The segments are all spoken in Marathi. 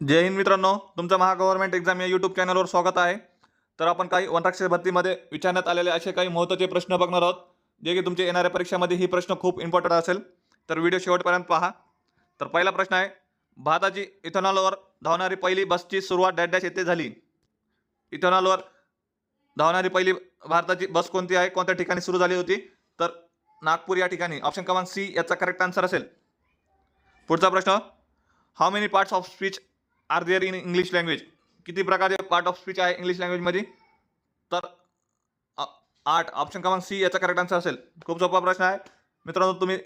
जय हिंद मित्रांनो तुमचं महागव्हर्नमेंट एक्झाम या यूट्यूब चॅनलवर स्वागत आहे. तर आपण काही वनराक्षर भरतीमध्ये विचारण्यात आलेले असे काही महत्त्वाचे प्रश्न बघणार आहोत जे की तुमच्या येणाऱ्या परीक्षामध्ये ही प्रश्न खूप इम्पॉर्टंट असेल. तर व्हिडिओ शेवटपर्यंत पहा. तर पहिला प्रश्न आहे भारताची इथेनॉलवर धावणारी पहिली बसची सुरुवात डॅडॅश येथे झाली. इथेनॉलवर धावणारी पहिली भारताची बस कोणती आहे? कोणत्या ठिकाणी सुरू झाली होती? तर नागपूर या ठिकाणी. ऑप्शन क्रमांक सी याचा करेक्ट आन्सर असेल. पुढचा प्रश्न how many parts of speech are there in English language किती प्रकारचे पार्ट ऑफ स्पीच आहे इंग्लिश लँग्वेजमध्ये तर आठ. ऑप्शन क्रमांक सी याचा करेक्ट आन्सर असेल. खूप सोपा प्रश्न आहे. मित्रांनो तुम्ही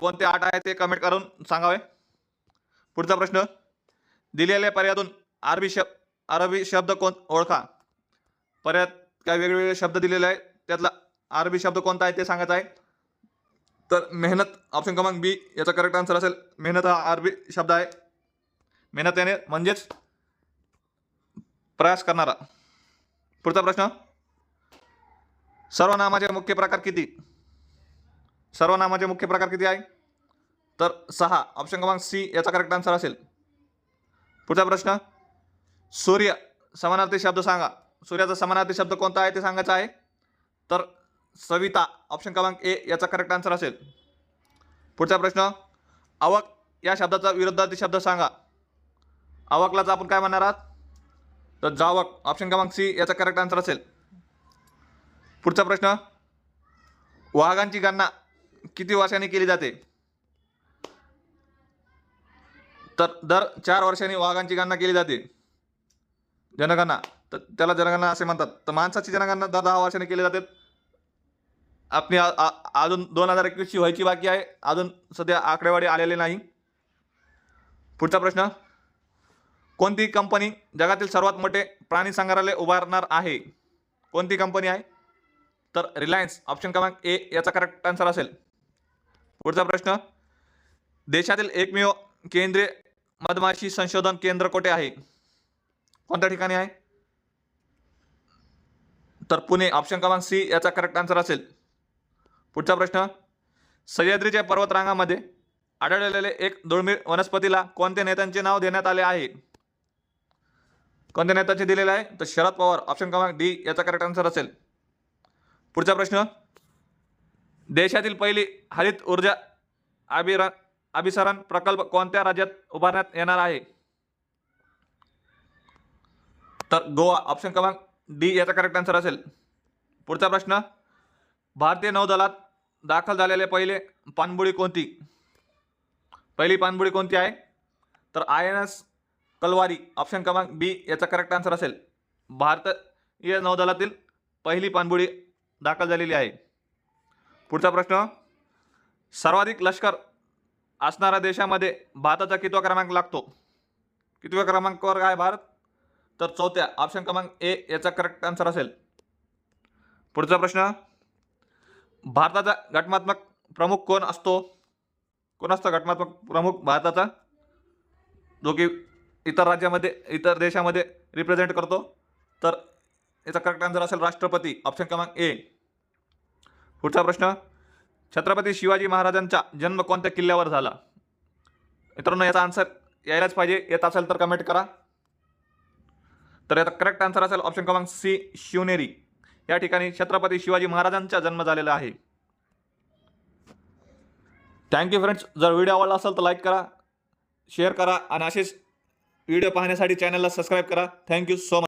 कोणते आठ आहे ते कमेंट करून सांगावे. पुढचा प्रश्न. दिलेल्या पर्यायातून अरबी शब्द अरबी शब्द कोण ओळखा. पर्यायात काय वेगवेगळे शब्द दिलेले आहे त्यातला अरबी शब्द कोणता आहे ते सांगायचं आहे. तर मेहनत ऑप्शन क्रमांक बी याचा करेक्ट आन्सर असेल. मेहनत हा अरबी शब्द आहे. मेहनतीने म्हणजेच प्रयास करणारा. पुढचा प्रश्न. सर्वनामाचे मुख्य प्रकार किती? सर्वनामाचे मुख्य प्रकार किती आहे? तर सहा. ऑप्शन क्रमांक सी याचा करेक्ट आन्सर असेल. पुढचा प्रश्न. सूर्य समानार्थी शब्द सांगा. सूर्याचा समानार्थी शब्द कोणता आहे ते सांगायचं आहे? तर सविता ऑप्शन क्रमांक ए याचा करेक्ट आन्सर असेल. पुढचा प्रश्न. आवक या शब्दाचा विरुद्धार्थी शब्द सांगा. आवकलाच आपण काय म्हणणार आहात? तर जावक ऑप्शन क्रमांक सी याचा करेक्ट आन्सर असेल. पुढचा प्रश्न. वाघांची गणना किती वर्षांनी केली जाते? तर दर चार वर्षांनी वाघांची गणना केली जाते. जनगणना. तर त्याला जनगणना असे म्हणतात. तर माणसाची जनगणना दर दहा वर्षांनी केली जाते. आपली अजून दोन हजार एकवीसची व्हायची बाकी आहे. अजून सध्या आकडेवारी आलेली नाही. पुढचा प्रश्न. कोणती कंपनी जगातील सर्वात मोठे प्राणी संग्रहालय उभारणार आहे. कोणती कंपनी आहे? तर रिलायन्स ऑप्शन क्रमांक ए याचा करेक्ट आन्सर असेल. पुढचा प्रश्न देशातील एकमेव केंद्रीय मधमाशी संशोधन केंद्र कोठे आहे? कोणत्या ठिकाणी आहे? तर पुणे ऑप्शन क्रमांक सी याचा करेक्ट आन्सर असेल. पुढचा प्रश्न सह्याद्रीच्या पर्वतरांगामध्ये आढळलेले एक दुर्मिळ वनस्पतीला कोणत्या नेत्यांचे नाव देण्यात आले आहे? कोणत्या नेत्याचे दिलेले आहे? तर शरद पवार. ऑप्शन क्रमांक डी याचा करेक्ट आन्सर असेल. पुढचा प्रश्न. देशातील पहिली हरित ऊर्जा अभिरा अभिसरण प्रकल्प कोणत्या राज्यात उभारण्यात येणार आहे? तर गोवा. ऑप्शन क्रमांक डी याचा करेक्ट आन्सर असेल. पुढचा प्रश्न. भारतीय नौदलात दाखल झालेले पहिले पाणबुडी कोणती? पहिली पाणबुडी कोणती आहे? तर I N S Kalvari option क्रमांक बी याचा करेक्ट आन्सर असेल. भारतीय नौदलातील पहिली पाणबुडी दाखल झालेली आहे. पुढचा प्रश्न सर्वाधिक लष्कर असणाऱ्या देशामध्ये भारताचा कितवा क्रमांक लागतो? कितव्या क्रमांकावर आहे भारत? तर चौथ्या ऑप्शन क्रमांक ए याचा करेक्ट आन्सर असेल. पुढचा प्रश्न भारताचा घटनात्मक प्रमुख कोण असतो? कोण असतो घटनात्मक प्रमुख भारताचा? जो की इतर राज्यामध्ये इतर देशामध्ये रिप्रेझेंट करतो. तर याचा करेक्ट आन्सर असेल राष्ट्रपती. ऑप्शन क्रमांक ए पुढचा प्रश्न. छत्रपती शिवाजी महाराजांचा जन्म कोणत्या किल्ल्यावर झाला? मित्रांनो याचा आन्सर यायलाच पाहिजे. येत असेल तर कमेंट करा. तर याचा करेक्ट आन्सर असेल ऑप्शन क्रमांक सी शिवनेरी. या ठिकाणी छत्रपती शिवाजी महाराजांचा जन्म झालेला आहे. थँक्यू फ्रेंड्स जर व्हिडिओ आवडला असेल तर लाईक करा शेअर करा आणि असेच व्हिडिओ पाहण्यासाठी चॅनलला सबस्क्राईब करा. Thank you so much